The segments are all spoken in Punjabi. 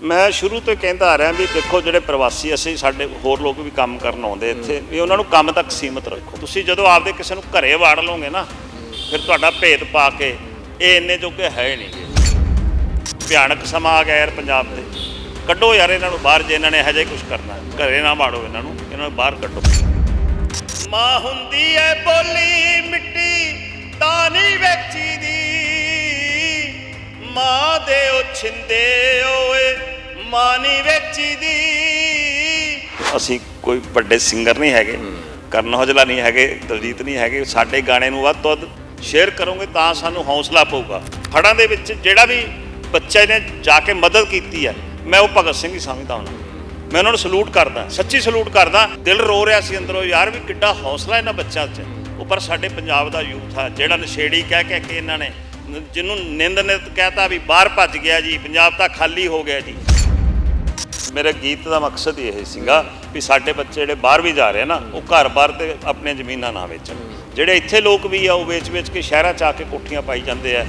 ਮੈਂ ਸ਼ੁਰੂ ਤੋਂ ਕਹਿੰਦਾ ਆ ਰਿਹਾ ਵੀ ਦੇਖੋ ਜਿਹੜੇ ਪ੍ਰਵਾਸੀ ਅਸੀਂ ਸਾਡੇ ਹੋਰ ਲੋਕ ਵੀ ਕੰਮ ਕਰਨ ਆਉਂਦੇ ਇੱਥੇ ਵੀ ਉਹਨਾਂ ਨੂੰ ਕੰਮ ਤੱਕ ਸੀਮਤ ਰੱਖੋ। ਤੁਸੀਂ ਜਦੋਂ ਆਪਦੇ ਕਿਸੇ ਨੂੰ ਘਰੇ ਵਾੜ ਲਓਗੇ ਨਾ ਫਿਰ ਤੁਹਾਡਾ ਭੇਦ ਪਾ ਕੇ ਇਹ ਇੰਨੇ ਜੋਗੇ ਹੈ ਨਹੀਂਗੇ। ਭਿਆਨਕ ਸਮਾਂ ਆ ਗਿਆ ਯਾਰ ਪੰਜਾਬ ਤੇ। ਕੱਢੋ ਯਾਰ ਇਹਨਾਂ ਨੂੰ ਬਾਹਰ ਜੇ ਇਹਨਾਂ ਨੇ ਇਹੋ ਜਿਹਾ ਕੁਝ ਕਰਨਾ। ਘਰੇ ਨਾ ਵਾੜੋ ਇਹਨਾਂ ਨੂੰ ਇਹਨਾਂ ਨੂੰ ਬਾਹਰ ਕੱਢੋ। ਮਾਂ ਹੁੰਦੀ ਐ ਬੋਲੀ ਮਿੱਟੀ ਤਾਂ ਨਹੀਂ ਵੇਚੀ ਦੀ ਮਾਂ ਦੇ ਉਹ ਛਿੰਦੇ ਮਾਂ ਨਹੀਂ ਵੇਚੀ ਦੀ। ਅਸੀਂ ਕੋਈ ਵੱਡੇ ਸਿੰਗਰ ਨਹੀਂ ਹੈਗੇ ਕਰਨ ਔਜਲਾ ਨਹੀਂ ਹੈਗੇ ਦਲਜੀਤ ਨਹੀਂ ਹੈਗੇ ਸਾਡੇ ਗਾਣੇ ਨੂੰ ਵੱਧ ਤੋਂ ਵੱਧ ਸ਼ੇਅਰ ਕਰੋਗੇ ਤਾਂ ਸਾਨੂੰ ਹੌਸਲਾ ਪਊਗਾ। ਹੜ੍ਹਾਂ ਦੇ ਵਿੱਚ ਜਿਹੜਾ ਵੀ ਬੱਚੇ ਨੇ ਜਾ ਕੇ ਮਦਦ ਕੀਤੀ ਹੈ ਮੈਂ ਉਹ ਭਗਤ ਸਿੰਘ ਹੀ ਸਮਝਦਾ ਹਾਂ। ਮੈਂ ਉਹਨਾਂ ਨੂੰ ਸਲੂਟ ਕਰਦਾ ਸੱਚੀ ਸਲੂਟ ਕਰਦਾ। ਦਿਲ ਰੋ ਰਿਹਾ ਸੀ ਅੰਦਰੋਂ ਯਾਰ ਵੀ ਕਿੱਡਾ ਹੌਸਲਾ ਇਹਨਾਂ ਬੱਚਿਆਂ 'ਚ। ਉਹ ਪਰ ਸਾਡੇ ਪੰਜਾਬ ਦਾ ਯੂਥ ਆ ਜਿਹੜਾ ਨਸ਼ੇੜੀ ਕਹਿ ਕਹਿ ਕੇ ਇਹਨਾਂ ਨੇ ਨ- ਜਿਹਨੂੰ ਨਿੰਦ ਨਿਤ ਕਹਤਾ ਵੀ ਬਾਹਰ ਭੱਜ ਗਿਆ ਜੀ ਪੰਜਾਬ ਤਾਂ ਖਾਲੀ ਹੋ ਗਿਆ ਜੀ। ਮੇਰੇ ਗੀਤ ਦਾ ਮਕਸਦ ਹੀ ਇਹ ਸੀਗਾ ਵੀ ਸਾਡੇ ਬੱਚੇ ਜਿਹੜੇ ਬਾਹਰ ਵੀ ਜਾ ਰਹੇ ਆ ਨਾ ਉਹ ਘਰ-ਬਾਰ ਤੇ ਆਪਣੀਆਂ ਜ਼ਮੀਨਾਂ ਨਾ ਵੇਚਣ ਜਿਹੜੇ ਇੱਥੇ ਲੋਕ ਵੀ ਆ ਉਹ ਵੇਚ-ਵੇਚ ਕੇ ਸ਼ਹਿਰਾਂ 'ਚ ਆ ਕੇ ਕੋਠੀਆਂ ਪਾਈ ਜਾਂਦੇ ਆ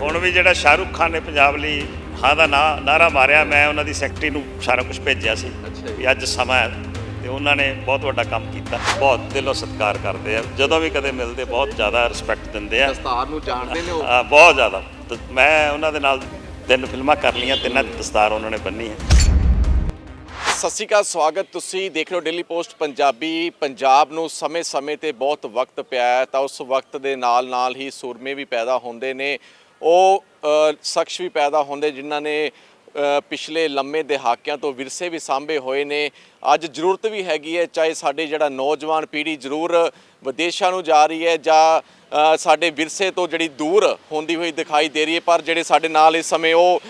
ਹੁਣ ਵੀ ਜਿਹੜਾ ਸ਼ਾਹਰੁਖ ਖਾਨ ਨੇ ਪੰਜਾਬ ਲਈ ਹਾਂ ਦਾ ਨਾਂ ਨਾਰਾ ਮਾਰਿਆ ਮੈਂ ਉਹਨਾਂ ਦੀ ਸੈਕਟਰੀ ਨੂੰ ਸਾਰਾ ਕੁਝ ਭੇਜਿਆ ਸੀ ਵੀ ਅੱਜ ਸਮਾਂ ਹੈ ਤੇ ਉਹਨਾਂ ਨੇ ਬਹੁਤ ਵੱਡਾ ਕੰਮ ਕੀਤਾ ਬਹੁਤ ਦਿਲੋਂ ਸਤਿਕਾਰ ਕਰਦੇ ਆ ਜਦੋਂ ਵੀ ਕਦੇ ਮਿਲਦੇ ਬਹੁਤ ਜ਼ਿਆਦਾ ਰਿਸਪੈਕਟ ਦਿੰਦੇ ਆ ਦਸਤਾਰ ਨੂੰ ਜਾਣਦੇ ਨੇ ਉਹ ਬਹੁਤ ਜ਼ਿਆਦਾ ਮੈਂ ਉਹਨਾਂ ਦੇ ਨਾਲ ਤਿੰਨ ਫਿਲਮਾਂ ਕਰ ਲਈਆਂ, ਤਿੰਨਾਂ ਦੀ ਦਸਤਾਰ ਉਹਨਾਂ ਨੇ ਬੰਨੀ ਹੈ ਸਤਿ ਸ਼੍ਰੀ ਅਕਾਲ, ਸਵਾਗਤ ਤੁਸੀਂ ਦੇਖ ਰਹੇ ਹੋ ਡੇਲੀ ਪੋਸਟ ਪੰਜਾਬੀ। ਪੰਜਾਬ ਨੂੰ ਸਮੇਂ-ਸਮੇਂ ਤੇ ਬਹੁਤ ਵਕਤ ਪਿਆ ਹੈ, ਤਾਂ ਉਸ ਵਕਤ ਦੇ ਨਾਲ-ਨਾਲ ਹੀ ਸੂਰਮੇ ਵੀ ਪੈਦਾ ਹੁੰਦੇ ਨੇ। ਉਹ ਸ਼ਖਸ ਵੀ ਪੈਦਾ ਹੁੰਦੇ, ਜਿਨ੍ਹਾਂ ਨੇ ਪਿਛਲੇ ਲੰਮੇ ਦਹਾਕਿਆਂ ਤੋਂ ਵਿਰਸੇ ਵੀ ਸਾਂਭੇ ਹੋਏ ਨੇ। ਅੱਜ ਜ਼ਰੂਰਤ ਵੀ ਹੈਗੀ ਹੈ, ਚਾਹੇ ਸਾਡੇ ਜਿਹੜਾ ਨੌਜਵਾਨ ਪੀੜ੍ਹੀ ਜ਼ਰੂਰ ਵਿਦੇਸ਼ਾਂ ਨੂੰ ਜਾ ਰਹੀ ਹੈ ਜਾਂ ਸਾਡੇ ਵਿਰਸੇ ਤੋਂ ਜਿਹੜੀ ਦੂਰ ਹੁੰਦੀ ਹੋਈ ਦਿਖਾਈ ਦੇ ਰਹੀ ਹੈ। ਪਰ ਜਿਹੜੇ ਸਾਡੇ ਨਾਲ ਇਸ ਸਮੇਂ ਉਹ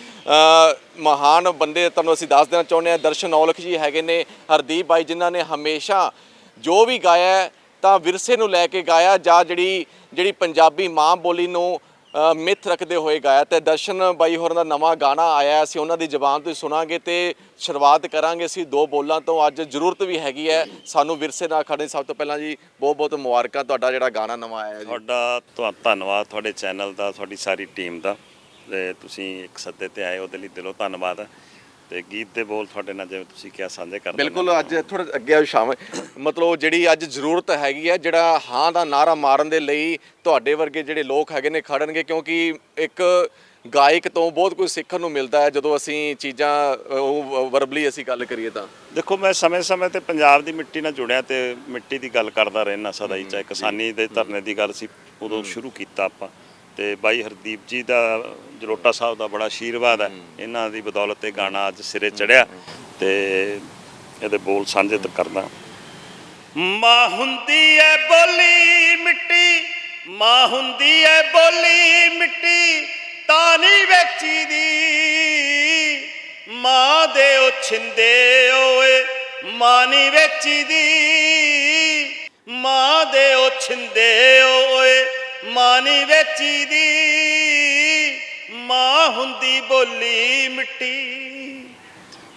ਮਹਾਨ ਬੰਦੇ ਤੁਹਾਨੂੰ ਅਸੀਂ ਦੱਸ ਦੇਣਾ ਚਾਹੁੰਦੇ ਹਾਂ, ਦਰਸ਼ਨ ਔਲਖ ਜੀ ਹੈਗੇ ਨੇ, ਹਰਦੀਪ ਬਾਈ ਜਿਨ੍ਹਾਂ ਨੇ ਹਮੇਸ਼ਾ ਜੋ ਵੀ ਗਾਇਆ ਤਾਂ ਵਿਰਸੇ ਨੂੰ ਲੈ ਕੇ ਗਾਇਆ ਜਾਂ ਜਿਹੜੀ ਜਿਹੜੀ ਪੰਜਾਬੀ ਮਾਂ ਬੋਲੀ ਨੂੰ ਮਿੱਥ ਰੱਖਦੇ ਹੋਏ ਗਾਇਆ ਤੇ ਦਰਸ਼ਨ ਬਾਈ ਹੋਰਾਂ ਦਾ ਨਵਾਂ ਗਾਣਾ ਆਇਆ ਅਸੀਂ ਉਹਨਾਂ ਦੀ ਜ਼ਬਾਨ ਤੋਂ ਹੀ ਸੁਣਾਂਗੇ ਤੇ ਸ਼ੁਰੂਆਤ ਕਰਾਂਗੇ। ਅਸੀਂ ਦੋ ਬੋਲਾਂ ਤੋਂ ਅੱਜ ਜ਼ਰੂਰਤ ਵੀ ਹੈਗੀ ਹੈ। ਸਾਨੂੰ ਵਿਰਸੇ ਨਾਲ ਖੜੇ ਸਭ ਤੋਂ ਪਹਿਲਾਂ ਜੀ ਬਹੁਤ ਬਹੁਤ ਮੁਬਾਰਕਾਂ, ਤੁਹਾਡਾ ਜਿਹੜਾ ਗਾਣਾ ਨਵਾਂ ਆਇਆ ਜੀ। ਤੁਹਾਡਾ ਤੁਹਾ- ਧੰਨਵਾਦ ਤੁਹਾਡੇ ਚੈਨਲ ਦਾ, ਤੁਹਾਡੀ ਸਾਰੀ ਟੀਮ ਦਾ। ਤੇ ਤੁਸੀਂ ਇੱਕ ਸੱਦੇ ਤੇ ਆਏ, ਉਹਦੇ ਲਈ ਦਿਲੋਂ ਧੰਨਵਾਦ। ਹੈ। ਤੇ ਗੀਤ ਦੇ ਬੋਲ ਤੁਹਾਡੇ ਨਾਲ ਜਿਵੇਂ ਤੁਸੀਂ ਕਿਹਾ ਸਾਂਝੇ ਕਰ ਦਿੰਦੇ ਬਿਲਕੁਲ ਅੱਜ ਥੋੜਾ ਅੱਗੇ ਆਓ ਸ਼ਾਮ। ਮਤਲਬ ਜਿਹੜੀ ਅੱਜ ਜ਼ਰੂਰਤ ਹੈਗੀ ਹੈ ਜਿਹੜਾ ਹਾਂ ਦਾ ਨਾਰਾ ਮਾਰਨ ਦੇ ਲਈ ਤੁਹਾਡੇ ਵਰਗੇ ਜਿਹੜੇ ਲੋਕ ਹੈਗੇ ਨੇ ਖੜਨਗੇ ਕਿਉਂਕਿ ਇੱਕ ਗਾਇਕ ਤੋਂ ਬਹੁਤ ਕੁਝ ਸਿੱਖਣ ਨੂੰ ਮਿਲਦਾ ਹੈ ਜਦੋਂ ਅਸੀਂ ਚੀਜ਼ਾਂ ਉਹ ਵਰਬਲੀ ਅਸੀਂ ਗੱਲ ਕਰੀਏ ਤਾਂ। ਦੇਖੋ ਮੈਂ ਸਮੇਂ-ਸਮੇਂ ਤੇ ਪੰਜਾਬ ਦੀ ਮਿੱਟੀ ਨਾਲ ਜੁੜਿਆ ਤੇ ਮਿੱਟੀ ਦੀ ਗੱਲ ਕਰਦਾ ਰਹਿਣਾ ਸਦਾ ਹੀ ਚਾਹੇ ਕਿਸਾਨੀ ਦੇ ਧਰਨੇ ਦੀ ਗੱਲ ਸੀ ਉਦੋਂ ਸ਼ੁਰੂ ਕੀਤਾ ਆਪਾਂ। ਤੇ ਬਾਈ ਹਰਦੀਪ ਜੀ ਦਾ ਜਲੋਟਾ ਸਾਹਿਬ ਦਾ ਬੜਾ ਆਸ਼ੀਰਵਾਦ ਹੈ। ਇਹਨਾਂ ਦੀ ਬਦੌਲਤ ਇਹ ਗਾਣਾ ਅੱਜ ਸਿਰੇ ਚੜਿਆ ਤੇ ਇਹਦੇ ਬੋਲ ਸਾਂਝੇ ਕਰਦਾ। ਮਾਂ ਹੁੰਦੀ ਐ ਬੋਲੀ ਮਿੱਟੀ ਮਾਂ ਹੁੰਦੀ ਐ ਬੋਲੀ ਮਿੱਟੀ ਤਾਂ ਨਹੀਂ ਵੇਚੀ ਦੀ ਮਾਂ ਦੇ ਉਹ ਛਿੰਦੇ ਓਏ ਮਾਂ ਨਹੀਂ ਵੇਚੀ ਦੀ ਮਾਂ ਦੇ ਉਹ ਛਿੰਦੇ ਓਏ ਮਾਂ ਨਹੀਂ ਵੇਚੀ ਦੀ ਮਾਂ ਹੁੰਦੀ ਬੋਲੀ ਮਿੱਟੀ।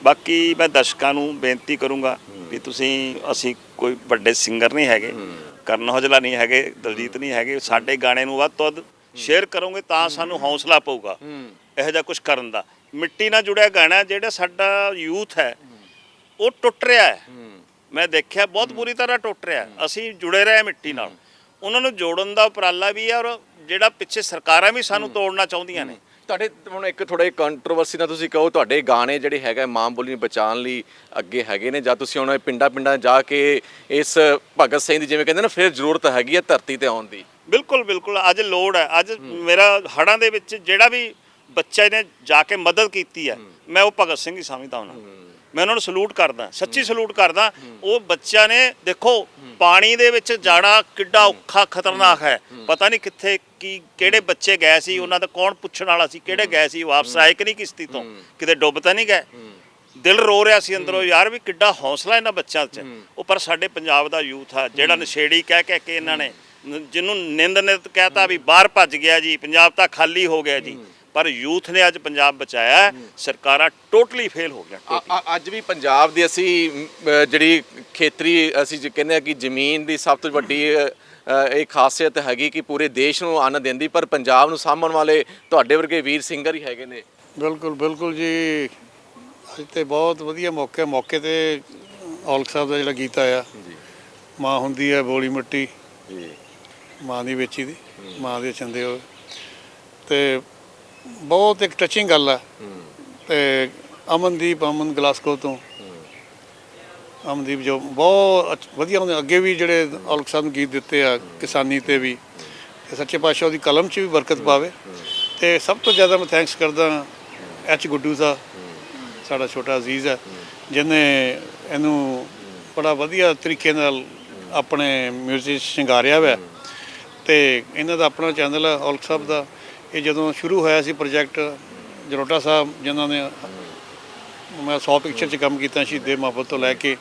ਬਾਕੀ ਮੈਂ ਦਰਸ਼ਕਾਂ ਨੂੰ ਬੇਨਤੀ ਕਰੂੰਗਾ ਵੀ ਤੁਸੀਂ ਅਸੀਂ ਕੋਈ ਵੱਡੇ ਸਿੰਗਰ ਨਹੀਂ ਹੈਗੇ ਕਰਨ ਔਜਲਾ ਨਹੀਂ ਹੈਗੇ ਦਲਜੀਤ ਨਹੀਂ ਹੈਗੇ ਸਾਡੇ ਗਾਣੇ ਨੂੰ ਵੱਧ ਤੋਂ ਵੱਧ ਸ਼ੇਅਰ ਕਰੋਗੇ ਤਾਂ ਸਾਨੂੰ ਹੌਸਲਾ ਪਊਗਾ। ਇਹੋ ਜਿਹਾ ਕੁਝ ਕਰਨ ਦਾ। ਮਿੱਟੀ ਨਾਲ ਜੁੜਿਆ ਗਾਣਾ ਜਿਹੜਾ ਸਾਡਾ ਯੂਥ ਹੈ ਉਹ ਟੁੱਟ ਰਿਹਾ ਹੈ। ਮੈਂ ਦੇਖਿਆ ਬਹੁਤ ਬੁਰੀ ਤਰ੍ਹਾਂ ਟੁੱਟ ਰਿਹਾ। ਅਸੀਂ ਜੁੜੇ ਰਹੇ ਮਿੱਟੀ ਨਾਲ। ਉਹਨਾਂ ਨੂੰ ਜੋੜਨ ਦਾ ਉਪਰਾਲਾ ਵੀ ਹੈ ਔਰ ਜਿਹੜਾ ਪਿੱਛੇ ਸਰਕਾਰਾਂ ਵੀ ਸਾਨੂੰ ਤੋੜਨਾ ਚਾਹੁੰਦੀਆਂ ਨੇ। ਤੁਹਾਡੇ ਹੁਣ ਇੱਕ ਥੋੜੇ ਕੰਟਰੋਵਰਸੀ ਨਾਲ ਤੁਸੀਂ ਕਹੋ ਤੁਹਾਡੇ ਗਾਣੇ ਜਿਹੜੇ ਹੈਗਾ ਮਾਂ ਬੋਲੀ ਨੂੰ ਬਚਾਉਣ ਲਈ ਅੱਗੇ ਹੈਗੇ ਨੇ ਜਾਂ ਤੁਸੀਂ ਹੁਣ ਪਿੰਡਾਂ ਪਿੰਡਾਂ ਜਾ ਕੇ ਇਸ ਭਗਤ ਸਿੰਘ ਦੀ ਜਿਵੇਂ ਕਹਿੰਦੇ ਨਾ ਫਿਰ ਜ਼ਰੂਰਤ ਹੈਗੀ ਹੈ ਧਰਤੀ ਤੇ ਆਉਣ ਦੀ। ਬਿਲਕੁਲ ਬਿਲਕੁਲ। ਅੱਜ ਲੋੜ ਹੈ। ਅੱਜ ਮੇਰਾ ਹੜਾਂ ਦੇ ਵਿੱਚ ਜਿਹੜਾ ਵੀ ਬੱਚੇ ਨੇ ਜਾ ਕੇ ਮਦਦ ਕੀਤੀ ਹੈ ਮੈਂ ਉਹ ਭਗਤ ਸਿੰਘ ਹੀ ਸਮਝਦਾ ਹਾਂ। ਮੈਂ ਉਹਨਾਂ ਨੂੰ ਸਲੂਟ ਕਰਦਾ ਸੱਚੀ ਸਲੂਟ ਕਰਦਾ। ਉਹ ਬੱਚਿਆਂ ਨੇ ਦੇਖੋ ਪਾਣੀ ਦੇ ਵਿੱਚ ਜਾਣਾ ਕਿੱਡਾ ਔਖਾ ਖਤਰਨਾਕ ਹੈ। ਪਤਾ ਨਹੀਂ ਕਿੱਥੇ ਕੀ ਕਿਹੜੇ ਬੱਚੇ ਗਏ ਸੀ ਉਹਨਾਂ ਦਾ ਕੌਣ ਪੁੱਛਣ ਵਾਲਾ ਸੀ ਕਿਹੜੇ ਗਏ ਸੀ ਵਾਪਸ ਆਏ ਕਿ ਨਹੀਂ ਕਿਸ਼ਤੀ ਤੋਂ। ਕਿਤੇ ਡੁੱਬ ਤਾਂ ਨਹੀਂ ਗਏ। ਦਿਲ ਰੋ ਰਿਹਾ ਸੀ ਅੰਦਰੋਂ ਯਾਰ ਵੀ ਕਿੱਡਾ ਹੌਸਲਾ ਇਹਨਾਂ ਬੱਚਿਆਂ 'ਚ। ਉਹ ਪਰ ਸਾਡੇ ਪੰਜਾਬ ਦਾ ਯੂਥ ਆ ਜਿਹੜਾ ਨਸ਼ੇੜੀ ਕਹਿ ਕਹਿ ਕੇ ਇਹਨਾਂ ਨੇ ਨ- ਜਿਹਨੂੰ ਨਿੰਦ ਨਿਤ ਕਹਤਾ ਵੀ ਬਾਹਰ ਭੱਜ ਗਿਆ ਜੀ ਪੰਜਾਬ ਤਾਂ ਖਾਲੀ ਹੋ ਗਿਆ ਜੀ। ਪਰ ਯੂਥ ਨੇ ਅੱਜ ਪੰਜਾਬ ਬਚਾਇਆ ਹੈ। ਸਰਕਾਰਾਂ ਟੋਟਲੀ ਫੇਲ ਹੋ ਗਿਆ ਅੱਜ ਵੀ ਪੰਜਾਬ ਦੀ ਅਸੀਂ ਜਿਹੜੀ ਖੇਤਰੀ ਅਸੀਂ ਕਹਿੰਦੇ ਆ ਕਿ ਜ਼ਮੀਨ ਦੀ ਸਭ ਤੋਂ ਵੱਡੀ ਇਹ ਖਾਸੀਅਤ ਹੈਗੀ ਕਿ ਪੂਰੇ ਦੇਸ਼ ਨੂੰ ਅੰਨ ਦਿੰਦੀ ਪਰ ਪੰਜਾਬ ਨੂੰ ਸਾਂਭਣ ਵਾਲੇ ਤੁਹਾਡੇ ਵਰਗੇ ਵੀਰ ਸਿੰਗਰ ਹੀ ਹੈਗੇ ਨੇ। ਬਿਲਕੁਲ ਬਿਲਕੁਲ ਜੀ। ਅੱਜ ਤੇ ਬਹੁਤ ਵਧੀਆ ਮੌਕੇ ਮੌਕੇ ਤੇ ਔਲਖ ਸਾਹਿਬ ਦਾ ਜਿਹੜਾ ਗੀਤ ਆਇਆ ਜੀ। ਮਾਂ ਹੁੰਦੀ ਹੈ ਬੋਲੀ ਮਿੱਟੀ ਜੀ। ਮਾਂ ਦੀ ਵੇਚੀ ਦੀ ਮਾਂ ਦੇ ਚੰਦੇ ਹੋਏ। ਤੇ ਬਹੁਤ ਇੱਕ ਟੱਚਿੰਗ ਗੱਲ ਆ। ਤੇ ਅਮਨਦੀਪ ਅਮਨ ਗਲਾਸਕੋ ਤੋਂ। ਅਮਨਦੀਪ ਜੋ ਬਹੁਤ ਵਧੀਆ ਉਹਨੇ ਅੱਗੇ ਵੀ ਜਿਹੜੇ ਔਲਖ ਸਾਹਿਬ ਨੂੰ ਗੀਤ ਦਿੱਤੇ ਆ ਕਿਸਾਨੀ ਤੇ ਵੀ। ਤੇ ਸੱਚੇ ਪਾਤਸ਼ਾਹ ਉਹਦੀ ਕਲਮ 'ਚ ਵੀ ਬਰਕਤ ਪਾਵੇ। ਤੇ ਸਭ ਤੋਂ ਜ਼ਿਆਦਾ ਮੈਂ ਥੈਂਕਸ ਕਰਦਾ ਐਚ ਗੁੱਡੂ ਸਾਹਿਬ ਸਾਡਾ ਛੋਟਾ ਅਜ਼ੀਜ਼ ਹੈ। ਜਿਹਨੇ ਇਹਨੂੰ ਬੜਾ ਵਧੀਆ ਤਰੀਕੇ ਨਾਲ ਆਪਣੇ ਮਿਊਜ਼ਿਕ ਸ਼ਿੰਗਾਰਿਆ ਹੋਇਆ। ਤੇ ਇਹਨਾਂ ਦਾ ਆਪਣਾ ਚੈਨਲ ਹੈ ਔਲਖ ਸਾਹਿਬ ਦਾ। ਇਹ ਜਦੋਂ ਸ਼ੁਰੂ ਹੋਇਆ ਸੀ ਪ੍ਰੋਜੈਕਟ, ਜਰੋਟਾ ਸਾਹਿਬ ਜਿਨ੍ਹਾਂ ਨੇ, ਮੈਂ 100 ਪਿਕਚਰ 'ਚ ਕੰਮ ਕੀਤਾ ਸ਼ਹੀਦੇ ਮੁਹੱਬਤ ਤੋਂ ਲੈ ਕੇ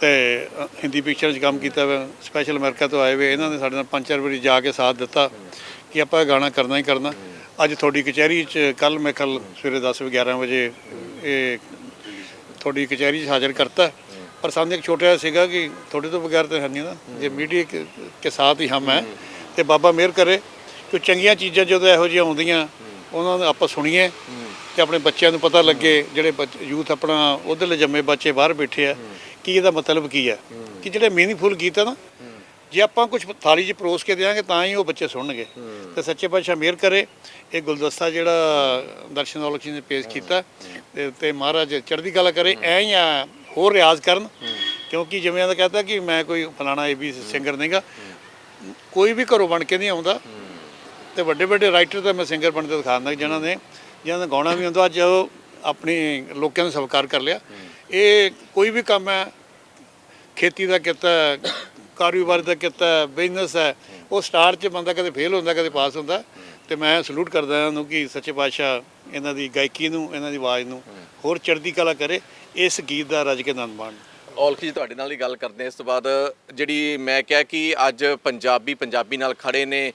ਤੇ ਹਿੰਦੀ ਪਿਕਚਰ 'ਚ ਕੰਮ ਕੀਤਾ ਵਾ ਸਪੈਸ਼ਲ ਅਮਰੀਕਾ ਤੋਂ ਆਏ ਵੇ, ਇਹਨਾਂ ਨੇ ਸਾਡੇ ਨਾਲ ਪੰਜ ਚਾਰ ਵਾਰੀ ਜਾ ਕੇ ਸਾਥ ਦਿੱਤਾ ਕਿ ਆਪਾਂ ਇਹ ਗਾਣਾ ਕਰਨਾ ਹੀ ਕਰਨਾ। ਅੱਜ ਤੁਹਾਡੀ ਕਚਹਿਰੀ 'ਚ ਕੱਲ ਮੈਂ ਕੱਲ ਸਵੇਰੇ 10 ਵਜੇ 11 ਵਜੇ ਇਹ ਤੁਹਾਡੀ ਕਚਹਿਰੀ 'ਚ ਹਾਜ਼ਰ ਕਰਤਾ। ਪਰ ਸਾਨੂੰ ਇੱਕ ਛੋਟਾ ਜਿਹਾ ਸੀਗਾ ਕਿ ਤੁਹਾਡੇ ਤੋਂ ਬਗੈਰ ਤਾਂ ਹੈ ਨਹੀਂ ਨਾ। ਜੇ ਮੀਡੀਆ ਕੇ- ਕੇ ਸਾਥ ਹੀ ਹਮ ਹੈ, ਤੇ ਬਾਬਾ ਮਿਹਰ ਕਰੇ। ਕਿ ਚੰਗੀਆਂ ਚੀਜ਼ਾਂ ਜਦੋਂ ਇਹੋ ਜਿਹੀਆਂ ਆਉਂਦੀਆਂ, ਉਹਨਾਂ ਨੂੰ ਆਪਾਂ ਸੁਣੀਏ ਤੇ ਆਪਣੇ ਬੱਚਿਆਂ ਨੂੰ ਪਤਾ ਲੱਗੇ, ਜਿਹੜੇ ਯੂਥ ਆਪਣਾ ਉਧਰਲੇ ਜੰਮੇ ਬੱਚੇ ਬਾਹਰ ਬੈਠੇ ਆ, ਕਿ ਇਹਦਾ ਮਤਲਬ ਕੀ ਹੈ ਕਿ ਜਿਹੜੇ ਮੀਨਿੰਗਫੁਲ ਗੀਤ ਆ ਨਾ, ਜੇ ਆਪਾਂ ਕੁਝ ਥਾਲੀ 'ਚ ਪਰੋਸ ਕੇ ਦਿਆਂਗੇ, ਤਾਂ ਹੀ ਉਹ ਬੱਚੇ ਸੁਣਨਗੇ। ਤੇ ਸੱਚੇ ਪਾਤਸ਼ਾਹ ਮਿਹਰ ਕਰੇ। ਇਹ ਗੁਲਦਸਤਾ ਜਿਹੜਾ ਦਰਸ਼ਨ ਔਲਖ ਜੀ ਨੇ ਪੇਸ਼ ਕੀਤਾ, ਤੇ- ਮਹਾਰਾਜ ਚੜ੍ਹਦੀ ਕਲਾ ਕਰੇ, ਐ ਹੀ ਆ, ਹੋਰ ਰਿਆਜ਼ ਕਰਨ। ਕਿਉਂਕਿ ਜਿਵੇਂ ਇਹਦਾ ਕਹਤਾ ਕਿ ਮੈਂ ਕੋਈ ਫਲਾਣਾ ਏਬੀ ਸਿੰਗਰ ਨਹੀਂਗਾ ਕੋਈ ਵੀ ਘਰੋਂ ਬਣ ਕੇ ਨਹੀਂ ਆਉਂਦਾ। ਤੇ ਵੱਡੇ ਵੱਡੇ ਰਾਈਟਰ ਤਾਂ ਮੈਂ ਸਿੰਗਰ ਬਣ ਕੇ ਦਿਖਾਉਂਦਾ ਜਿਨ੍ਹਾਂ ਨੇ ਜਿਨ੍ਹਾਂ ਦਾ ਗਾਉਣਾ ਵੀ ਹੁੰਦਾ ਅੱਜ ਉਹ ਆਪਣੀ ਲੋਕਾਂ ਨੂੰ ਸਵੀਕਾਰ ਕਰ ਲਿਆ। ਇਹ ਕੋਈ ਵੀ ਕੰਮ ਹੈ ਖੇਤੀ ਦਾ ਕਿੱਤਾ ਕਾਰੋਬਾਰ ਦਾ ਕਿੱਤਾ ਬਿਜ਼ਨਸ ਹੈ ਉਹ ਸਟਾਰ 'ਚ ਬੰਦਾ ਕਦੇ ਫੇਲ ਹੁੰਦਾ ਕਦੇ ਪਾਸ ਹੁੰਦਾ। ਤੇ ਮੈਂ ਸਲੂਟ ਕਰਦਾ ਇਹਨਾਂ ਨੂੰ ਕਿ ਸੱਚੇ ਪਾਤਸ਼ਾਹ ਇਹਨਾਂ ਦੀ ਗਾਇਕੀ ਨੂੰ ਇਹਨਾਂ ਦੀ ਆਵਾਜ਼ ਨੂੰ ਹੋਰ ਚੜ੍ਹਦੀ ਕਲਾ ਕਰੇ ਇਸ ਗੀਤ ਦਾ ਰਜ ਕੇ ਆਨੰਦ ਮਾਣ। ਔਲਖ ਜੀ ਤੁਹਾਡੇ ਨਾਲ ਹੀ ਗੱਲ ਕਰਦੇ ਇਸ ਤੋਂ ਬਾਅਦ। ਜਿਹੜੀ ਮੈਂ ਕਿਹਾ ਕਿ ਅੱਜ ਪੰਜਾਬੀ ਪੰਜਾਬੀ ਨਾਲ ਖੜੇ ਨੇ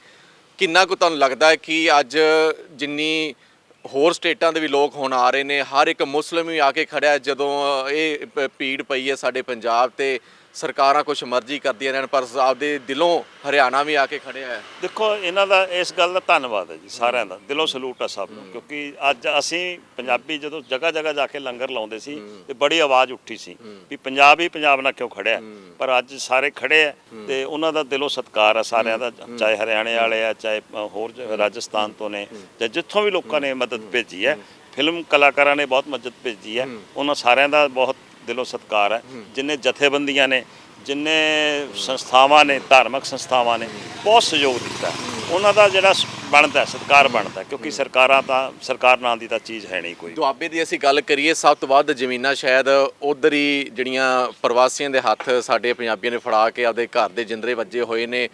ਕਿੰਨਾ ਕੁ ਤੁਹਾਨੂੰ ਲੱਗਦਾ ਹੈ ਕਿ ਅੱਜ ਜਿੰਨੀ ਹੋਰ ਸਟੇਟਾਂ ਦੇ ਵੀ ਲੋਕ ਹੁਣ ਆ ਰਹੇ ਨੇ, ਹਰ ਇੱਕ ਮੁਸਲਿਮ ਵੀ ਆ ਕੇ ਖੜਿਆ ਜਦੋਂ ਇਹ ਭੀੜ ਪਈ ਹੈ ਸਾਡੇ ਪੰਜਾਬ ਤੇ। ਸਰਕਾਰਾਂ ਕੁਝ ਮਰਜ਼ੀ ਕਰਦੀਆਂ ਨੇ ਪਰ ਆਪਦੇ ਦਿਲੋਂ ਹਰਿਆਣਾ ਵੀ ਆ ਕੇ ਖੜਿਆ ਹੈ। ਦੇਖੋ ਇਹਨਾਂ ਦਾ ਇਸ ਗੱਲ ਦਾ ਧੰਨਵਾਦ ਹੈ ਜੀ ਸਾਰਿਆਂ ਦਾ। ਦਿਲੋਂ ਸਲੂਟ ਆ ਸਭ ਨੂੰ ਕਿਉਂਕਿ ਅੱਜ ਅਸੀਂ ਪੰਜਾਬੀ ਜਦੋਂ ਜਗ੍ਹਾ ਜਗ੍ਹਾ ਜਾ ਕੇ ਲੰਗਰ ਲਾਉਂਦੇ ਸੀ ਤੇ ਬੜੀ ਆਵਾਜ਼ ਉੱਠੀ ਸੀ ਵੀ ਪੰਜਾਬ ਹੀ ਪੰਜਾਬ ਨਾਲ ਕਿਉਂ ਖੜਿਆ ਪਰ ਅੱਜ ਸਾਰੇ ਖੜੇ ਆ ਤੇ ਉਹਨਾਂ ਦਾ ਦਿਲੋਂ ਸਤਿਕਾਰ ਆ ਸਾਰਿਆਂ ਦਾ ਚਾਹੇ ਹਰਿਆਣੇ ਵਾਲੇ ਆ ਚਾਹੇ ਹੋਰ ਰਾਜਸਥਾਨ ਤੋਂ ਨੇ ਜਾਂ ਜਿੱਥੋਂ ਵੀ ਲੋਕਾਂ ਨੇ ਮਦਦ ਭੇਜੀ ਹੈ ਫਿਲਮ ਕਲਾਕਾਰਾਂ ਨੇ ਬਹੁਤ ਮਦਦ ਭੇਜੀ ਹੈ। ਉਹਨਾਂ ਸਾਰਿਆਂ ਦਾ ਬਹੁਤ ਦਿਲੋਂ ਸਤਿਕਾਰ ਹੈ। ਜਿੰਨੇ ਜਥੇਬੰਦੀਆਂ ਨੇ ਜਿੰਨੇ ਸੰਸਥਾਵਾਂ ਨੇ ਧਾਰਮਿਕ ਸੰਸਥਾਵਾਂ ਨੇ ਬਹੁਤ ਸਹਿਯੋਗ ਦਿੱਤਾ ਉਹਨਾਂ ਦਾ ਜਿਹੜਾ ਬਣਦਾ ਹੈ, ਸਤਿਕਾਰ ਬਣਦਾ ਕਿਉਂਕਿ ਸਰਕਾਰਾਂ ਤਾਂ ਸਰਕਾਰ ਨਾਂ ਦੀ ਤਾਂ ਚੀਜ਼ ਹੈ ਨਹੀਂ ਕੋਈ। ਦੁਆਬੇ ਦੀ ਅਸੀਂ ਗੱਲ ਕਰੀਏ ਸਭ ਤੋਂ ਵੱਧ ਜ਼ਮੀਨਾਂ ਸ਼ਾਇਦ ਉਧਰ ਹੀ ਜਿਹੜੀਆਂ ਪ੍ਰਵਾਸੀਆਂ ਦੇ ਹੱਥ ਸਾਡੇ ਪੰਜਾਬੀਆਂ ਨੇ ਫੜਾ ਕੇ ਆਪਦੇ ਘਰ ਦੇ ਜਿੰਦਰੇ ਵੱਜੇ ਹੋਏ ਨੇ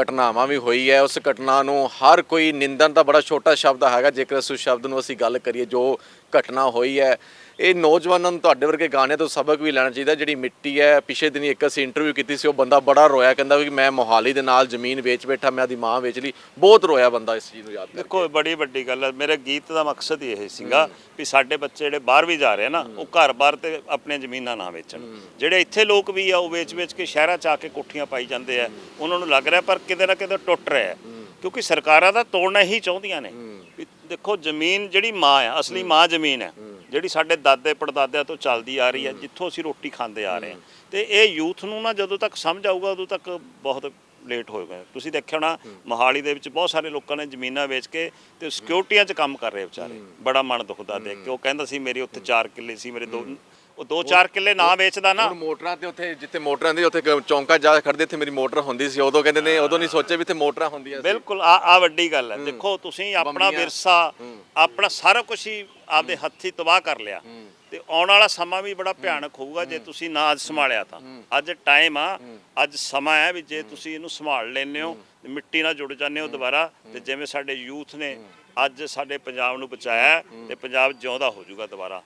ਘਟਨਾਵਾਂ ਵੀ ਹੋਈ ਹੈ। ਉਸ ਘਟਨਾ ਨੂੰ ਹਰ ਕੋਈ ਨਿੰਦਨ ਦਾ ਬੜਾ ਛੋਟਾ ਸ਼ਬਦ ਹੈਗਾ। ਜੇਕਰ ਉਸ ਸ਼ਬਦ ਨੂੰ ਅਸੀਂ ਗੱਲ ਕਰੀਏ ਜੋ ਘਟਨਾ ਹੋਈ ਹੈ ਇਹ ਨੌਜਵਾਨਾਂ ਨੂੰ ਤੁਹਾਡੇ ਵਰਗੇ ਗਾਣੇ ਤੋਂ ਸਬਕ ਵੀ ਲੈਣਾ ਚਾਹੀਦਾ ਜਿਹੜੀ ਮਿੱਟੀ ਹੈ। ਪਿਛੇ ਦਿਨੀ ਇੱਕ ਅਸੀਂ ਇੰਟਰਵਿਊ ਕੀਤੀ ਸੀ ਉਹ ਬੰਦਾ ਬੜਾ ਰੋਇਆ ਕਹਿੰਦਾ ਵੀ ਮੈਂ ਮੋਹਾਲੀ ਦੇ ਨਾਲ ਜ਼ਮੀਨ ਵੇਚ ਬੈਠਾ ਮੈਂ ਆਦੀ ਮਾਂ ਵੇਚ ਲਈ। ਬਹੁਤ ਰੋਇਆ ਬੰਦਾ ਇਸ ਚੀਜ਼ ਨੂੰ ਯਾਦ ਕਰਕੇ। ਦੇਖੋ ਬੜੀ ਵੱਡੀ ਗੱਲ ਹੈ। ਮੇਰੇ ਗੀਤ ਦਾ ਮਕਸਦ ਹੀ ਇਹ ਸੀਗਾ ਵੀ ਸਾਡੇ ਬੱਚੇ ਜਿਹੜੇ ਬਾਹਰ ਵੀ ਜਾ ਰਹੇ ਨਾ ਉਹ ਘਰ-ਬਾਰ ਤੇ ਆਪਣੀਆਂ ਜ਼ਮੀਨਾਂ ਨਾ ਵੇਚਣ। ਜਿਹੜੇ ਇੱਥੇ ਲੋਕ ਵੀ ਆ ਉਹ ਵੇਚ-ਵੇਚ ਕੇ ਸ਼ਹਿਰਾਂ 'ਚ ਆ ਕੇ ਕੋਠੀਆਂ ਪਾਈ ਜਾਂਦੇ ਆ। ਉਹਨਾਂ ਨੂੰ ਲੱਗ ਰਿਹਾ ਪਰ ਕਿਤੇ ਨਾ ਕਿਤੇ ਟੁੱਟ ਰਿਹਾ ਹੈ। ਕਿਉਂਕਿ ਸਰਕਾਰਾਂ ਦਾ ਤੋੜਨਾ ਹੀ ਚਾਹੁੰਦੀਆਂ ਨੇ। ਵੀ ਦੇਖੋ ਜ਼ਮੀਨ ਜਿਹੜੀ ਮਾਂ ਆ ਅਸਲੀ ਮਾਂ ਜ਼ਮੀਨ ਹੈ। ਜਿਹੜੀ ਸਾਡੇ ਦਾਦੇ ਪੜਦਾਦਿਆਂ ਤੋਂ ਚੱਲਦੀ ਆ ਰਹੀ ਹੈ, ਜਿੱਥੋਂ ਅਸੀਂ ਰੋਟੀ ਖਾਂਦੇ ਆ ਰਹੇ ਹਾਂ। ਤੇ ਇਹ ਯੂਥ ਨੂੰ ਨਾ ਜਦੋਂ ਤੱਕ ਸਮਝ ਆਊਗਾ, ਉਦੋਂ ਤੱਕ ਬਹੁਤ ਲੇਟ ਹੋਏਗਾ ਤੁਸੀਂ ਦੇਖਿਆ ਹੋਣਾ, ਮੋਹਾਲੀ ਦੇ ਵਿੱਚ ਬਹੁਤ ਸਾਰੇ ਲੋਕਾਂ ਨੇ ਜ਼ਮੀਨਾਂ ਵੇਚ ਕੇ ਤੇ ਸਿਕਿਉਰਟੀਆਂ 'ਚ ਕੰਮ ਕਰ ਰਹੇ ਵਿਚਾਰੇ। ਬੜਾ ਮਨ ਦੁਖਦਾ ਦੇਖ ਕੇ। ਉਹ ਕਹਿੰਦਾ ਸੀ, ਮੇਰੇ ਉੱਥੇ 4 ਕਿੱਲੇ ਸੀ, ਮੇਰੇ ਦੋ ਉਹ 2-4 ਕਿੱਲੇ ਨਾ ਵੇਚਦਾ ਨਾ। ਹੁਣ ਮੋਟਰਾਂ ਤੇ ਉੱਥੇ ਜਿੱਥੇ ਮੋਟਰਾਂ ਦੀ ਉੱਥੇ ਕ- ਚੌਂਕਾ ਜਾ ਖੜਦੇ ਇੱਥੇ ਮੇਰੀ ਮੋਟਰ ਹੁੰਦੀ ਸੀ। ਉਦੋਂ ਕਹਿੰਦੇ ਨੇ ਉਦੋਂ ਨਹੀਂ ਸੋਚਿਆ ਵੀ ਇੱਥੇ ਮੋਟਰਾਂ ਹੁੰਦੀਆਂ ਸੀ। ਬਿਲਕੁਲ ਆ ਆ ਵੱਡੀ ਗੱਲ ਹੈ। ਦੇਖੋ ਤੁਸੀਂ ਆਪਣਾ ਬੰਬੀਆਂ। ਵਿਰਸਾ ਆਪਣਾ ਸਾਰਾ ਕੁਝ ਹੀ ਆਪਦੇ ਹੱਥੀ ਤਬਾਹ ਕਰ ਲਿਆ। ਤੇ ਆਉਣ ਵਾਲਾ ਸਮਾਂ ਵੀ ਬੜਾ ਭਿਆਨਕ ਹੋਊਗਾ ਜੇ ਤੁਸੀਂ ਨਾ ਅੱਜ ਸੰਭਾਲਿਆ ਤਾਂ। ਅੱਜ ਟਾਈਮ ਆ ਅੱਜ ਸਮਾਂ ਹੈ ਵੀ ਜੇ ਤੁਸੀਂ ਇਹਨੂੰ ਸੰਭਾਲ ਲੈਂਦੇ ਹੋ ਤੇ ਮਿੱਟੀ ਨਾਲ ਜੁੜ ਜਾਂਦੇ ਹੋ ਦੁਬਾਰਾ ਤੇ ਜਿਵੇਂ ਸਾਡੇ ਯੂਥ ਨੇ ਅੱਜ ਸਾਡੇ ਪੰਜਾਬ ਨੂੰ ਬਚਾਇਆ ਹੈ। ਤੇ ਪੰਜਾਬ ਜਿਉਂਦਾ ਹੋ ਜਾਊਗਾ ਦੁਬਾਰਾ।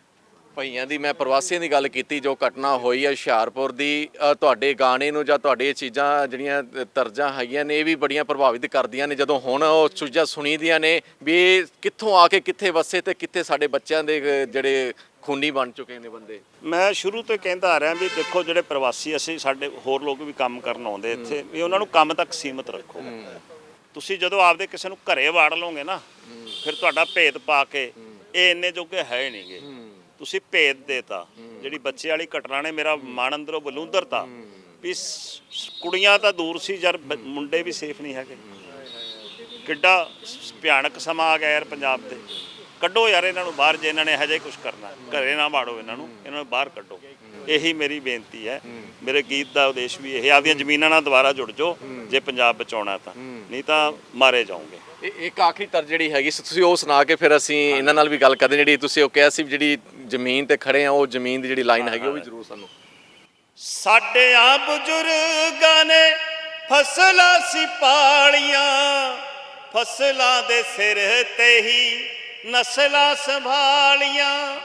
ਭਈਆਂ ਦੀ ਮੈਂ ਪ੍ਰਵਾਸੀਆਂ ਦੀ ਗੱਲ ਕੀਤੀ ਜੋ ਘਟਨਾ ਹੋਈ ਹੈ ਹੁਸ਼ਿਆਰਪੁਰ ਦੀ ਅ, ਤੁਹਾਡੇ ਗਾਣੇ ਨੂੰ ਜਾਂ ਤੁਹਾਡੇ ਚੀਜ਼ਾਂ ਜਿਹੜੀਆਂ ਤਰਜਾਂ ਹੈਗੀਆਂ ਨੇ ਇਹ ਵੀ ਬੜੀਆਂ ਪ੍ਰਭਾਵਿਤ ਕਰਦੀਆਂ ਨੇ। ਜਦੋਂ ਹੁਣ ਉਹ ਚੀਜ਼ਾਂ ਸੁਣੀਦੀਆਂ ਨੇ ਵੀ ਇਹ ਕਿੱਥੋਂ ਆ ਕੇ ਕਿੱਥੇ ਵਸੇ ਤੇ ਕਿੱਥੇ ਸਾਡੇ ਬੱਚਿਆਂ ਦੇ ਅ, ਜਿਹੜੇ ਖੂਨੀ ਬਣ ਚੁੱਕੇ ਨੇ ਬੰਦੇ? ਮੈਂ ਸ਼ੁਰੂ ਤੋਂ ਕਹਿੰਦਾ ਆ ਰਿਹਾ ਵੀ ਦੇਖੋ ਜਿਹੜੇ ਪ੍ਰਵਾਸੀ ਅਸੀਂ ਸਾਡੇ ਹੋਰ ਲੋਕ ਵੀ ਕੰਮ ਕਰਨ ਆਉਂਦੇ ਇੱਥੇ ਵੀ ਉਹਨਾਂ ਨੂੰ ਕੰਮ ਤੱਕ ਸੀਮਤ ਰੱਖੋ। ਤੁਸੀਂ ਜਦੋਂ ਆਪਦੇ ਕਿਸੇ ਨੂੰ ਘਰੇ ਵਾੜ ਲਓਗੇ ਨਾ ਫਿਰ ਤੁਹਾਡਾ ਭੇਦ ਪਾ ਕੇ ਇਹ ਇੰਨੇ ਜੋਗੇ ਹੀ ਨਹੀਂਗੇ। ਤੁਸੀਂ ਭੇਦ ਦੇਤਾ। ਜਿਹੜੀ ਬੱਚੇ ਵਾਲੀ ਘਟਨਾ ਨੇ ਮੇਰਾ ਮਨ ਅੰਦਰੋਂ ਬਲੂੰਦਰਤਾ ਵੀ ਕੁੜੀਆਂ ਤਾਂ ਦੂਰ ਸੀ ਯਾਰ ਮੁੰਡੇ ਵੀ ਸੇਫ ਨਹੀਂ ਹੈਗੇ। ਕਿੱਡਾ ਭਿਆਨਕ ਸਮਾਂ ਆ ਗਿਆ ਯਾਰ ਪੰਜਾਬ ਤੇ। ਕੱਢੋ ਯਾਰ ਇਹਨਾਂ ਨੂੰ ਬਾਹਰ ਜੇ ਇਹਨਾਂ ਨੇ ਹਜੇ ਕੁਝ ਕਰਨਾ। ਘਰੇ ਨਾ ਮਾੜੋ ਇਹਨਾਂ ਨੂੰ ਇਹਨਾਂ ਨੂੰ ਬਾਹਰ ਕੱਢੋ। ਇਹੀ ਮੇਰੀ ਬੇਨਤੀ ਹੈ। ਮੇਰੇ ਗੀਤ ਦਾ ਉਦੇਸ਼ ਵੀ ਇਹ ਆਪਦੀਆਂ ਜ਼ਮੀਨਾਂ ਨਾਲ ਦੁਬਾਰਾ ਜੁੜ ਜਾਓ ਜੇ ਪੰਜਾਬ ਬਚਾਉਣਾ ਤਾਂ। ਨਹੀਂ ਤਾਂ ਮਾਰੇ ਜਾਓਗੇ। ਇਹ ਇੱਕ ਆਖਰੀ ਤਰ ਜਿਹੜੀ ਹੈਗੀ ਤੁਸੀਂ ਉਹ ਸੁਣਾ ਕੇ ਫਿਰ ਅਸੀਂ ਇਹਨਾਂ ਨਾਲ ਵੀ ਗੱਲ ਕਰਦੇ ਜਿਹੜੀ ਤੁਸੀਂ ਉਹ ਕਿਹਾ ਸੀ ਜਿਹੜੀ ਜ਼ਮੀਨ ਤੇ ਖੜੇ ਆ ਉਹ ਜ਼ਮੀਨ ਦੀ ਜਿਹੜੀ ਲਾਈਨ ਹੈਗੀ ਉਹ ਵੀ ਜ਼ਰੂਰ ਸਾਨੂੰ। ਸਾਡਿਆਂ ਬਜ਼ੁਰਗਾਂ ਨੇ ਫਸਲਾਂ ਸੀ ਪਾਲੀਆਂ ਫਸਲਾਂ ਦੇ ਸਿਰ ਤੇ ਹੀ ਨਸਲਾਂ ਸੰਭਾਲੀਆਂ।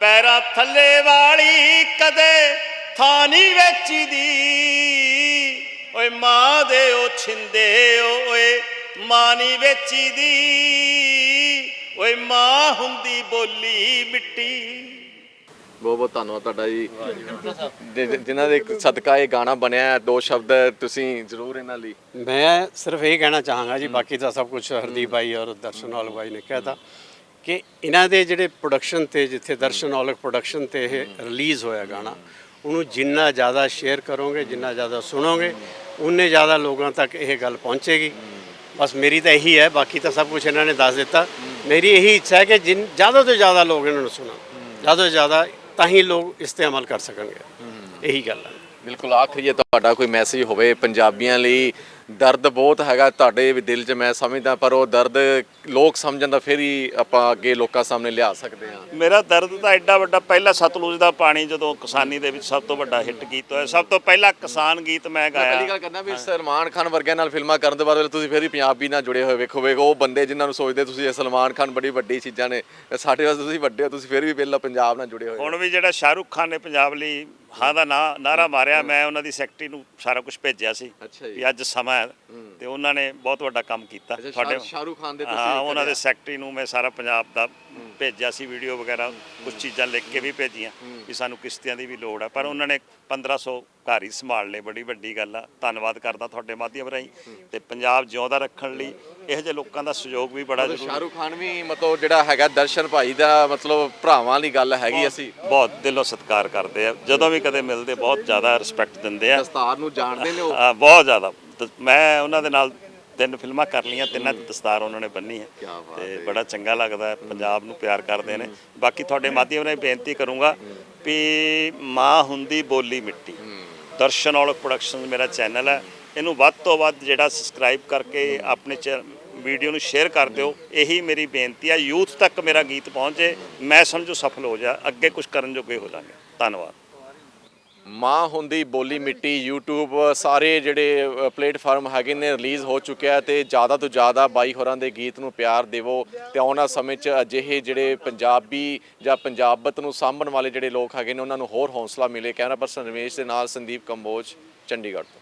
ਪੈਰਾਂ ਥੱਲੇ ਵਾਲੀ ਕਦੇ ਥਾਂ ਨਹੀਂ ਵੇਚੀ ਦੀ ਓਏ ਮਾਂ ਦੇ ਉਹ ਛਿੰਦੇ ਓਏ ਮਾਂ ਨਹੀਂ ਵੇਚੀ ਦੀ ਓਏ ਮਾਂ ਹੁੰਦੀ ਬੋਲੀ ਮਿੱਟੀ। ਬਹੁਤ ਬਹੁਤ ਧੰਨਵਾਦ ਤੁਹਾਡਾ ਜੀ। ਜਿ- ਜਿ- ਜਿਨ੍ਹਾਂ ਦੇ ਸਦਕਾ ਇਹ ਗਾਣਾ ਬਣਿਆ ਹੈ, ਦੋ ਸ਼ਬਦ ਤੁਸੀਂ ਜ਼ਰੂਰ ਇਹਨਾਂ ਲਈ। ਮੈਂ ਸਿਰਫ ਇਹ ਕਹਿਣਾ ਚਾਹਾਂਗਾ ਜੀ ਬਾਕੀ ਤਾਂ ਸਭ ਕੁਝ ਹਰਦੀਪ ਭਾਈ ਔਰ ਦਰਸ਼ਨ ਔਲਖ ਭਾਈ ਨੇ ਕਹਿਤਾ ਕਿ ਇਹਨਾਂ ਦੇ ਜਿਹੜੇ ਪ੍ਰੋਡਕਸ਼ਨ ਤੇ ਜਿੱਥੇ ਦਰਸ਼ਨ ਔਲਖ ਪ੍ਰੋਡਕਸ਼ਨ ਤੇ ਇਹ ਰਿਲੀਜ਼ ਹੋਇਆ ਗਾਣਾ ਉਹਨੂੰ ਜਿੰਨਾ ਜ਼ਿਆਦਾ ਸ਼ੇਅਰ ਕਰੋਗੇ ਜਿੰਨਾ ਜ਼ਿਆਦਾ ਸੁਣੋਗੇ ਉਨੇ ਜ਼ਿਆਦਾ ਲੋਕਾਂ ਤੱਕ ਇਹ ਗੱਲ ਪਹੁੰਚੇਗੀ। ਬਸ ਮੇਰੀ ਤਾਂ ਇਹੀ ਹੈ ਬਾਕੀ ਤਾਂ ਸਭ ਕੁਝ ਇਹਨਾਂ ਨੇ ਦੱਸ ਦਿੱਤਾ। ਮੇਰੀ ਇਹੀ ਇੱਛਾ ਹੈ ਕਿ ਜਿਨ ਜ਼ਿਆਦਾ ਤੋਂ ਜ਼ਿਆਦਾ ਲੋਕ ਇਹਨਾਂ ਨੂੰ ਸੁਣਨ। ਜ਼ਿਆਦਾ ਤੋਂ ਜ਼ਿਆਦਾ ਤਾਂ ਹੀ ਲੋਕ ਇਸ ਤੇ ਅਮਲ ਕਰ ਸਕਣਗੇ। ਇਹੀ ਗੱਲ ਹੈ। ਬਿਲਕੁਲ ਆਖਰੀ ਜੇ ਤੁਹਾਡਾ ਕੋਈ ਮੈਸੇਜ ਹੋਵੇ ਪੰਜਾਬੀਆਂ ਲਈ ਦਰਦ ਬਹੁਤ ਹੈਗਾ ਤੁਹਾਡੇ ਵੀ ਦਿਲ 'ਚ ਮੈਂ ਸਮਝਦਾ ਪਰ ਉਹ ਦਰਦ ਲੋਕ ਸਮਝਣ ਦਾ ਫਿਰ ਹੀ ਆਪਾਂ ਅੱਗੇ ਲੋਕਾਂ ਸਾਹਮਣੇ ਲਿਆ ਸਕਦੇ ਹਾਂ ਮੇਰਾ ਦਰਦ ਤਾਂ ਐਡਾ ਵੱਡਾ ਪਹਿਲਾ ਸਤਲੁਜ ਦਾ ਪਾਣੀ ਜਦੋਂ ਕਿਸਾਨੀ ਦੇ ਵਿੱਚ ਸਭ ਤੋਂ ਵੱਡਾ ਹਿੱਟ ਗੀਤ ਹੋਇਆ ਸਭ ਤੋਂ ਪਹਿਲਾ ਕਿਸਾਨ ਗੀਤ ਮੈਂ ਮੈਂ ਪਹਿਲੀ ਗਾਇਆ ਗੱਲ ਕਰਨਾ ਵੀ ਸਲਮਾਨ ਖਾਨ ਵਰਗਿਆਂ ਨਾਲ ਫਿਲਮਾਂ ਕਰਨ ਤੋਂ ਬਾਅਦ ਤੁਸੀਂ ਫਿਰ ਵੀ ਪੰਜਾਬੀ ਨਾਲ ਜੁੜੇ ਹੋਏ ਵੇਖੋ ਵੇਖੋ ਉਹ ਬੰਦੇ ਜਿਨ੍ਹਾਂ ਨੂੰ ਸੋਚਦੇ ਤੁਸੀਂ ਇਹ ਸਲਮਾਨ ਖਾਨ ਬੜੀ ਵੱਡੀ ਚੀਜ਼ਾਂ ਨੇ ਸਾਡੇ ਵਾਸਤੇ ਤੁਸੀਂ ਵੱਡੇ ਹੋ ਤੁਸੀਂ ਫਿਰ ਵੀ ਪਹਿਲਾਂ ਪੰਜਾਬ ਨਾਲ ਜੁੜੇ ਹੋਏ ਹੋ। ਹੁਣ ਵੀ ਜਿਹੜਾ ਸ਼ਾਹਰੁਖ ਖਾਨ ਨੇ ਪੰਜਾਬ ਲਈ ਹਾਂ ਦਾ ਨਾ ਨਾਰਾ ਮਾਰਿਆ ਮੈਂ ਉਹਨਾਂ ਦੀ ਸੈਕਟਰੀ ਨੂੰ ਸਾਰਾ ਕੁਝ ਭੇਜਿਆ ਸੀ ਅੱਛਾ ਜੀ। ਵੀ ਅੱਜ ਸਮਾਂ ਹੈ ਤੇ ਉਹਨਾਂ ਨੇ ਬਹੁਤ ਵੱਡਾ ਕੰਮ ਕੀਤਾ ਸ਼ਾਹ- ਸ਼ਾਹਰੁਖ ਖਾਨ ਦੇ ਤੁਸੀਂ ਹਾਂ ਉਹਨਾਂ। ਦੇ ਸੈਕਟਰੀ ਨੂੰ ਮੈਂ ਸਾਰਾ ਪੰਜਾਬ ਦਾ ਭੇਜਿਆ ਸੀ ਵੀਡੀਓ ਵਗੈਰਾ ਕੁਝ ਚੀਜ਼ਾਂ ਲਿਖ ਕੇ ਵੀ ਭੇਜੀਆਂ। ਵੀ ਸਾਨੂੰ ਕਿਸ਼ਤੀਆਂ ਦੀ ਵੀ ਲੋੜ ਹੈ ਪਰ ਉਹਨਾਂ ਨੇ 1500 ਘਰ ਹੀ ਸੰਭਾਲ ਲਏ ਬੜੀ ਵੱਡੀ ਗੱਲ ਆ। ਧੰਨਵਾਦ ਕਰਦਾ ਤੁਹਾਡੇ ਮਾਧਿਅਮ ਰਾਹੀਂ ਤੇ ਪੰਜਾਬ ਜਿਉਂਦਾ ਰੱਖਣ ਲਈ। ਇਹੋ ਜਿਹੇ ਲੋਕਾਂ ਦਾ ਸਹਿਯੋਗ ਵੀ ਬੜਾ ਜ਼ਰੂਰੀ ਹੈ ਸ਼ਾਹਰੁਖ ਖਾਨ ਵੀ ਮਤਲਬ ਜਿਹੜਾ ਹੈਗਾ ਦਰਸ਼ਨ ਭਾਈ ਦਾ ਮਤਲਬ ਭਰਾਵਾਂ ਦੀ ਗੱਲ ਹੈਗੀ ਅਸੀਂ। ਬਹੁਤ ਦਿਲੋਂ ਸਤਿਕਾਰ ਕਰਦੇ ਆ। ਜਦੋਂ ਵੀ ਕਦੇ ਮਿਲਦੇ ਬਹੁਤ ਜ਼ਿਆਦਾ ਰਿਸਪੈਕਟ ਦਿੰਦੇ ਆ। ਦਸਤਾਰ ਨੂੰ ਜਾਣਦੇ ਨੇ ਉਹ। ਬਹੁਤ ਜ਼ਿਆਦਾ। ਮੈਂ ਉਹਨਾਂ ਦੇ ਨਾਲ ਤਿੰਨ ਫਿਲਮਾਂ ਕਰ ਲਈਆਂ ਤਿੰਨਾਂ ਦੀ ਦਸਤਾਰ ਉਹਨਾਂ ਨੇ ਬੰਨੀ ਹੈ। ਤੇ ਬੜਾ ਚੰਗਾ ਲੱਗਦਾ ਪੰਜਾਬ ਨੂੰ ਪਿਆਰ ਕਰਦੇ ਨੇ। ਬਾਕੀ ਤੁਹਾਡੇ ਮਾਧਿਅਮ ਨਾਲ ਬੇਨਤੀ ਕਰੂੰਗਾ ਵੀ ਮਾਂ ਹੁੰਦੀ ਬੋਲੀ ਮਿੱਟੀ। ਦਰਸ਼ਨ ਔਲਖ ਪ੍ਰੋਡਕਸ਼ਨ ਮੇਰਾ ਚੈਨਲ ਹੈ। ਇਹਨੂੰ ਵੱਧ ਤੋਂ ਵੱਧ ਜਿਹੜਾ ਸਬਸਕ੍ਰਾਈਬ ਕਰਕੇ ਆਪਣੇ ਵੀਡੀਓ ਨੂੰ ਸ਼ੇਅਰ ਕਰ ਦਿਓ। ਇਹੀ ਮੇਰੀ ਬੇਨਤੀ ਹੈ। ਯੂਥ ਤੱਕ ਮੇਰਾ ਗੀਤ ਪਹੁੰਚੇ। ਮੈਂ ਸਮਝੋ ਸਫਲ ਹੋ ਜਾ। ਅੱਗੇ ਕੁਝ ਕਰਨ ਜੋਗੇ ਹੋ ਜਾਵਾਂਗੇ ਧੰਨਵਾਦ। ਮਾਂ ਹੁੰਦੀ ਬੋਲੀ ਮਿੱਟੀ, YouTube, ਸਾਰੇ ਜਿਹੜੇ ਪਲੇਟਫਾਰਮ ਹੈਗੇ ਨੇ, ਰਿਲੀਜ਼ ਹੋ ਚੁੱਕਿਆ ਤੇ ਜ਼ਿਆਦਾ ਤੋਂ ਜ਼ਿਆਦਾ ਬਾਈ ਹੋਰਾਂ ਦੇ ਗੀਤ ਨੂੰ ਪਿਆਰ ਦੇਵੋ ਤੇ ਆਉਣਾ ਸਮੇਂ 'ਚ ਅਜਿਹੇ ਜਿਹੜੇ ਪੰਜਾਬੀ ਜਾਂ ਪੰਜਾਬਤ ਨੂੰ ਸਾਂਭਣ ਵਾਲੇ ਜਿਹੜੇ ਲੋਕ ਹੈਗੇ ਨੇ, ਉਹਨਾਂ ਨੂੰ ਹੋਰ ਹੌਸਲਾ ਮਿਲੇ। ਕੈਮਰਾ ਪਰਸਨ ਰਮੇਸ਼ ਦੇ ਨਾਲ ਸੰਦੀਪ ਕੰਬੋਜ, ਚੰਡੀਗੜ੍ਹ ਤੋਂ।